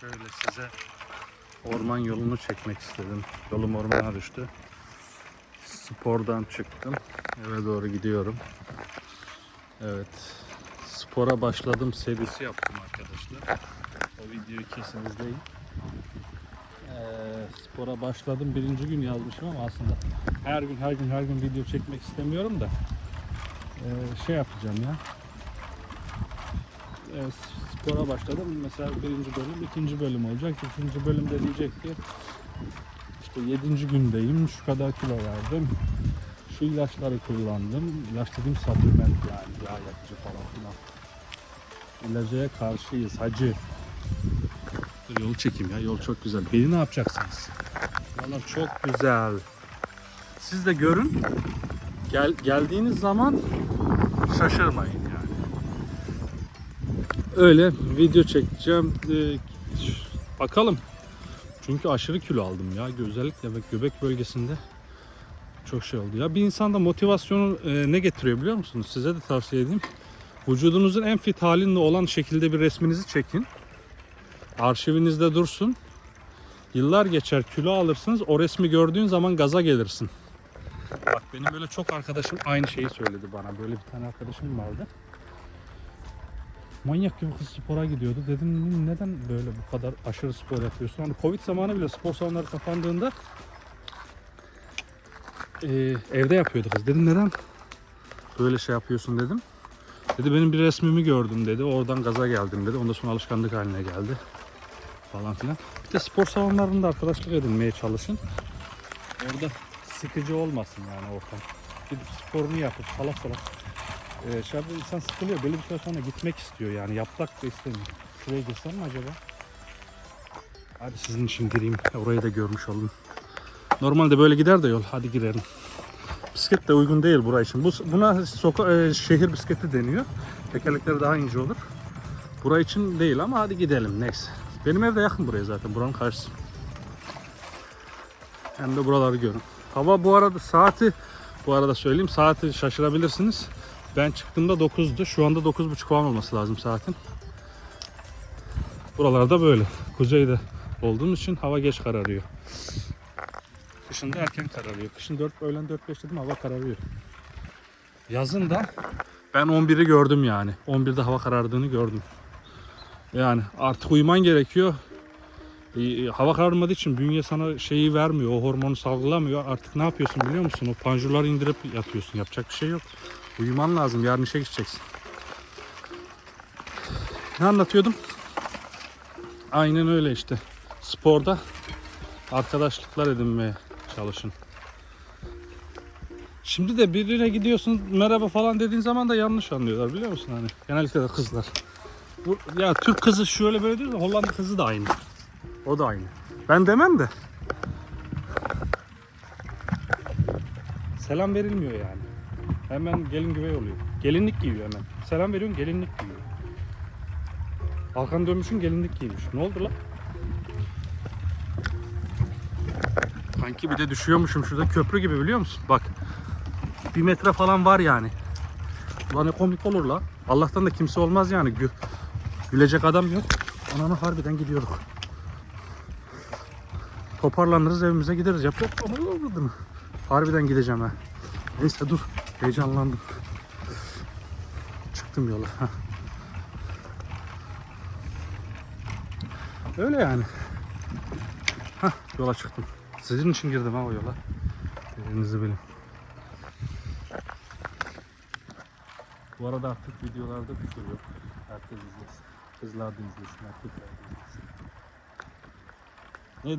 Şöyle size orman yolunu çekmek istedim. Yolum ormana düştü. Spordan çıktım. Eve doğru gidiyorum. Evet. Spora başladım serisi yaptım arkadaşlar. O videoyu kesin izleyin. Ee, spora başladım birinci gün yazmışım ama aslında her gün her gün her gün video çekmek istemiyorum da ee, şey yapacağım ya Ee, spora başladım mesela birinci bölüm ikinci bölüm olacak ikinci bölümde diyecek ki işte yedinci gündeyim şu kadar kilo verdim şu ilaçları kullandım ilaç dediğim supplement yani yağ yakıcı falan filan ilacaya karşıyız hacı Dur yolu çekeyim ya. Yol çok güzel. Beni ne yapacaksınız? Valla çok güzel. Siz de görün. Gel, geldiğiniz zaman şaşırmayın. Öyle video çekeceğim. Ee, bakalım. Çünkü aşırı kilo aldım ya. Özellikle göbek bölgesinde çok şey oldu. Ya bir insanda motivasyonu e, ne getiriyor biliyor musunuz? Size de tavsiye edeyim. Vücudunuzun en fit halinde olan şekilde bir resminizi çekin arşivinizde dursun. Yıllar geçer kilo alırsınız. O resmi gördüğün zaman gaza gelirsin. Bak benim böyle çok arkadaşım aynı şeyi söyledi bana. Böyle bir tane arkadaşım vardı. Manyak gibi kız spora gidiyordu. Dedim neden böyle bu kadar aşırı spor yapıyorsun? Hani Covid zamanı bile spor salonları kapandığında e, evde yapıyordu kız. Dedim neden böyle şey yapıyorsun dedim. Dedi benim bir resmimi gördüm dedi. Oradan gaza geldim dedi. Ondan sonra alışkanlık haline geldi. Falan filan. Bir de spor salonlarında arkadaşlık edinmeye çalışın. Orada sıkıcı olmasın yani ortam. Gidip sporunu yapıp salak salak. Ee, şey yapıyor, insan sıkılıyor. Böyle bir süre sonra gitmek istiyor yani. Yapmak da istemiyor. Şuraya girsem mi acaba? Hadi sizin için gireyim. Orayı da görmüş olun. Normalde böyle gider de yol. Hadi girelim. Bisiklet de uygun değil buraya için. Bu, buna soka, e, şehir bisikleti deniyor. Tekerlekleri daha ince olur. Buraya için değil ama hadi gidelim neyse. Benim ev de yakın buraya zaten. Buranın karşısı. Hem de buraları görün. Hava bu arada saati bu arada söyleyeyim saati şaşırabilirsiniz. Ben çıktığımda 9'du. Şu anda 9.30 falan olması lazım saatin. Buralarda böyle. Kuzeyde olduğumuz için hava geç kararıyor. Kışın da erken kararıyor. Kışın 4 öğlen 4-5 dedim hava kararıyor. Yazın da ben 11'i gördüm yani. 11'de hava karardığını gördüm. Yani artık uyuman gerekiyor. Ee, hava kararmadığı için bünye sana şeyi vermiyor. O hormonu salgılamıyor. Artık ne yapıyorsun biliyor musun? O panjurları indirip yatıyorsun. Yapacak bir şey yok. Uyuman lazım. Yarın işe gideceksin. Ne anlatıyordum? Aynen öyle işte. Sporda arkadaşlıklar edinmeye çalışın. Şimdi de birine gidiyorsun merhaba falan dediğin zaman da yanlış anlıyorlar biliyor musun hani genellikle de kızlar. Bu, ya Türk kızı şöyle böyle değil de Hollanda kızı da aynı. O da aynı. Ben demem de. Selam verilmiyor yani. Hemen gelin güvey oluyor. Gelinlik giyiyor hemen. Selam veriyorsun gelinlik giyiyor. Arkanı dönmüşsün gelinlik giymiş. Ne oldu lan? Kanki bir de düşüyormuşum şurada köprü gibi biliyor musun? Bak. Bir metre falan var yani. Ulan ne komik olur la. Allah'tan da kimse olmaz yani. Gü gülecek adam yok. Ananı harbiden gidiyoruz. Toparlanırız evimize gideriz. Yapacak mı? Harbiden gideceğim ha. Neyse dur. Heyecanlandım. Çıktım yola. Öyle yani. Hah yola çıktım. Sizin için girdim ha o yola. Dediğinizi bilin. Bu arada artık videolarda küfür yok. Herkes izlesin. Kızlar da izlesin, erkekler de izlesin. Ne diyeyim?